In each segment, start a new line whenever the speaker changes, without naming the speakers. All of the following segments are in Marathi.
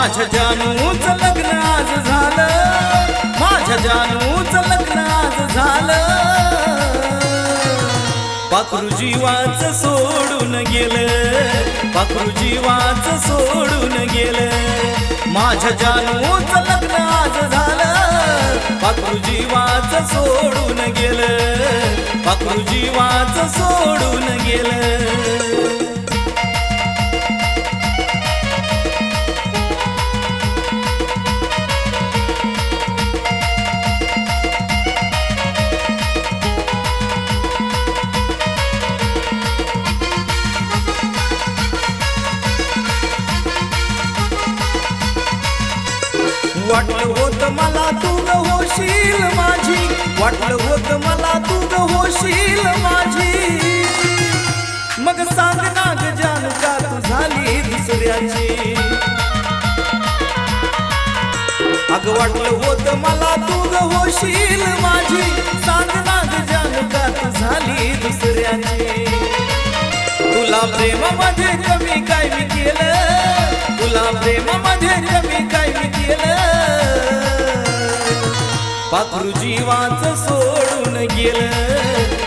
माझ्या जानूच लग्न आज झालं. माझ्या जानूच लग्न आज झालं. पाखरू जीवाच सोडून गेलं. पाखरू जीवाच सोडून गेलं. माझ्या जानूच लग्न आज झालं. पाखरू जीवाच सोडून गेलं. पाखरू जीवाच सोडून गेलं. वाटलं होत मला तू ग होशील माझी. वाटलं होत मला तू ग होशील माझी. मग सांग ना ग जानू तू झाली दुसऱ्याची. अग वाटलं होत मला तू ग होशील माझी. सांग ना ग तू झाली दुसऱ्याची. तुला प्रेमामध्ये कमी काय मी केलं? पातृजीवाच सोडून गेलं.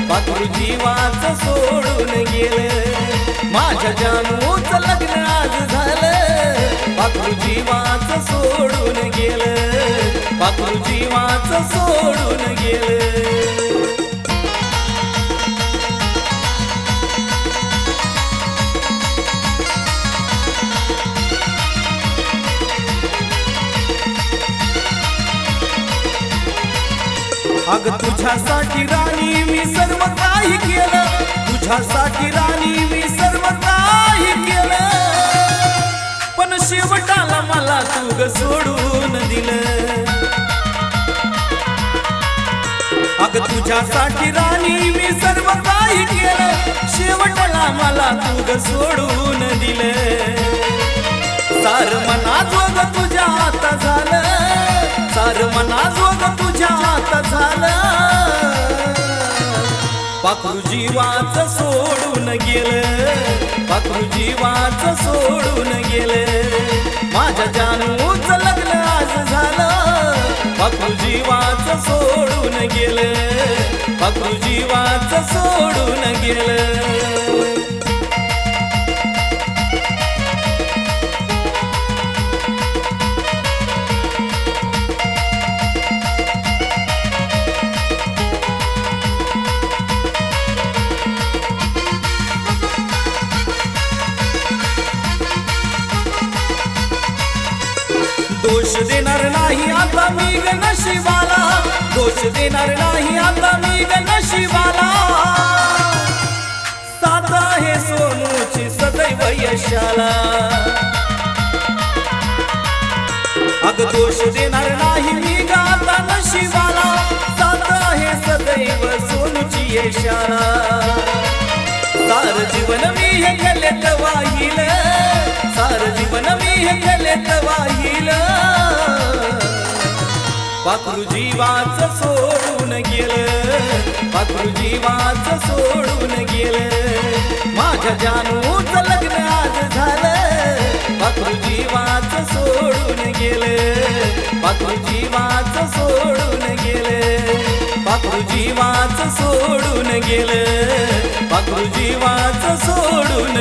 पातृजीवाच सोडून गेलं. माझ्या जानूच लग्न आज झालं. पातृजीवाच सोडून गेलं. पातृजीवाच सोडून गेलं. अग तुझ्यासाठी राणी मी सर्व काही केलं. तुझ्यासाठी राणी मी सर्व काही केलं. पण शेवटाला मला तू ग सोडून दिलं. अग तुझ्यासाठी राणी मी सर्व काही केलं. शेवटाला मला तू ग सोडून दिलं. सार मनात जोग तुझ्या आता झालं. सार मनात जोग तुझ्या पाखरू जीवाच सोडून गेलं. पाखरू जीवाच सोडून गेलं. माझ्या जानूच लग्न आज झालं. पाखरू जीवाच सोडून गेलं. पाखरू जीवाच दोष देणार नाही आता मी ग नशिबाला. दोष देणार नाही आता मी ग नशिबाला. साथ आहे सोनूची सदैव यशाला. अग दोष देणार नाही मी गाता नशिबाला. साथ आहे सदैव सोनूची यशाला. सार जीवन मी हे केले वाहिल केले वाहिल पाखरू जीवाच सोडून गेलं. पाखरू जीवाच सोडून गेलं. माझ्या जानूच लग्न आज झालं. पाखरू जीवाच सोडून गेलं. पाखरू जीवाच सोडून गेलं. पाखरू जीवाच सोडून गेलं. पाखरू जीवाच सोडून